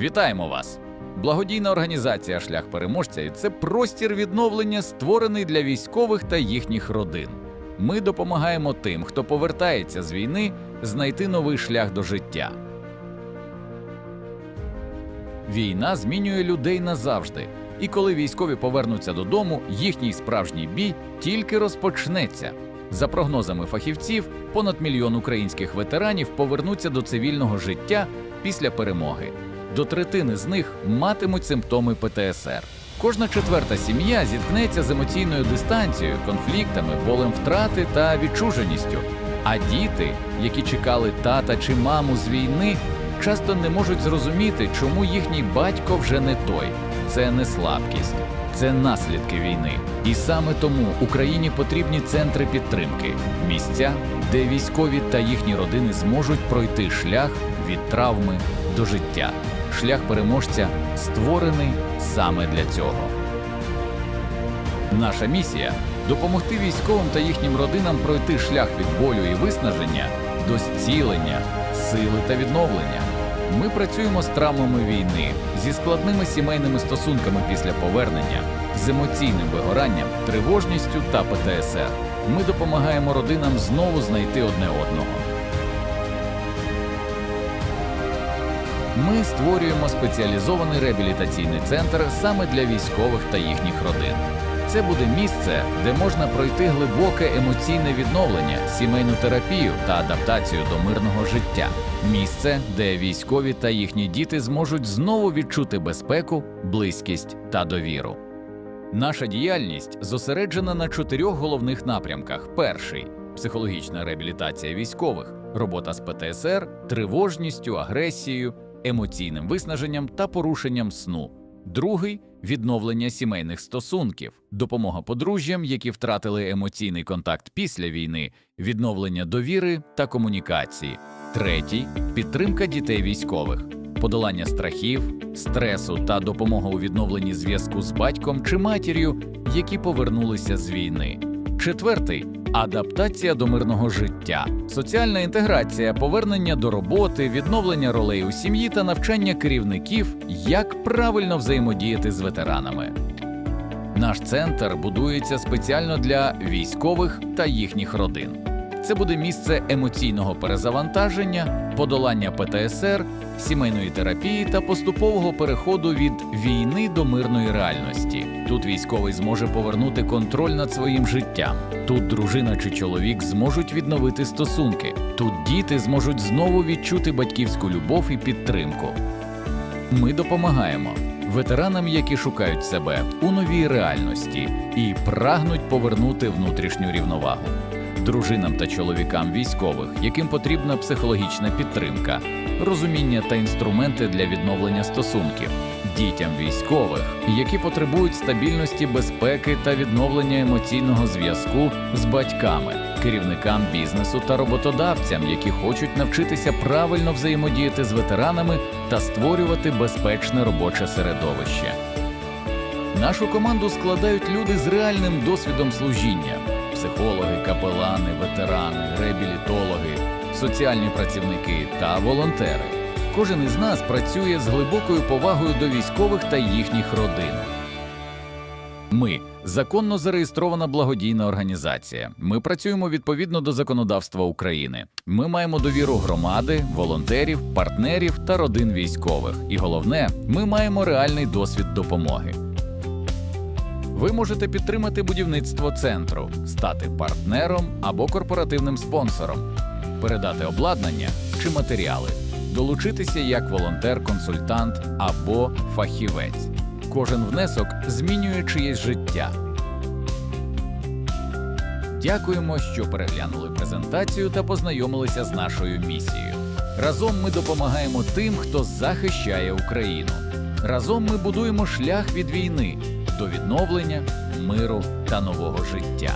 Вітаємо вас! Благодійна організація Шлях переможця це простір відновлення, створений для військових та їхніх родин. Ми допомагаємо тим, хто повертається з війни, знайти новий шлях до життя. Війна змінює людей назавжди, і коли військові повернуться додому, їхній справжній бій тільки розпочнеться. За прогнозами фахівців, понад мільйон українських ветеранів повернуться до цивільного життя після перемоги. До третини з них матимуть симптоми ПТСР. Кожна четверта сім'я зіткнеться з емоційною дистанцією, конфліктами, болем втрати та відчуженістю. А діти, які чекали тата чи маму з війни, часто не можуть зрозуміти, чому їхній батько вже не той. Це не слабкість, це наслідки війни. І саме тому Україні потрібні центри підтримки, місця, де військові та їхні родини зможуть пройти шлях від травми до життя. Шлях переможця створений саме для цього. Наша місія допомогти військовим та їхнім родинам пройти шлях від болю і виснаження до зцілення, сили та відновлення. Ми працюємо з травмами війни, зі складними сімейними стосунками після повернення, з емоційним вигоранням, тривожністю та ПТСР. Ми допомагаємо родинам знову знайти одне одного. Ми створюємо спеціалізований реабілітаційний центр саме для військових та їхніх родин. Це буде місце, де можна пройти глибоке емоційне відновлення, сімейну терапію та адаптацію до мирного життя. Місце, де військові та їхні діти зможуть знову відчути безпеку, близькість та довіру. Наша діяльність зосереджена на чотирьох головних напрямках: перший психологічна реабілітація військових, робота з ПТСР, тривожністю, агресією, емоційним виснаженням та порушенням сну. Другий відновлення сімейних стосунків, допомога подружжям, які втратили емоційний контакт після війни, відновлення довіри та комунікації. Третій підтримка дітей військових, подолання страхів, стресу та допомога у відновленні зв'язку з батьком чи матір'ю, які повернулися з війни. Четвертий адаптація до мирного життя, соціальна інтеграція, повернення до роботи, відновлення ролей у сім'ї та навчання керівників, як правильно взаємодіяти з ветеранами. Наш центр будується спеціально для військових та їхніх родин. Це буде місце емоційного перезавантаження, подолання ПТСР, сімейної терапії та поступового переходу від війни до мирної реальності. Тут військовий зможе повернути контроль над своїм життям. Тут дружина чи чоловік зможуть відновити стосунки. Тут діти зможуть знову відчути батьківську любов і підтримку. Ми допомагаємо ветеранам, які шукають себе у новій реальності і прагнуть повернути внутрішню рівновагу, дружинам та чоловікам військових, яким потрібна психологічна підтримка, розуміння та інструменти для відновлення стосунків, дітям військових, які потребують стабільності, безпеки та відновлення емоційного зв'язку з батьками, керівникам бізнесу та роботодавцям, які хочуть навчитися правильно взаємодіяти з ветеранами та створювати безпечне робоче середовище. Нашу команду складають люди з реальним досвідом служіння: психологи, капелани, ветерани, реабілітологи, соціальні працівники та волонтери. Кожен із нас працює з глибокою повагою до військових та їхніх родин. Ми законно зареєстрована благодійна організація. Ми працюємо відповідно до законодавства України. Ми маємо довіру громади, волонтерів, партнерів та родин військових. І головне, ми маємо реальний досвід допомоги. Ви можете підтримати будівництво центру, стати партнером або корпоративним спонсором, передати обладнання чи матеріали, долучитися як волонтер-консультант або фахівець. Кожен внесок змінює чиєсь життя. Дякуємо, що переглянули презентацію та познайомилися з нашою місією. Разом ми допомагаємо тим, хто захищає Україну. Разом ми будуємо шлях від війни до відновлення, миру та нового життя.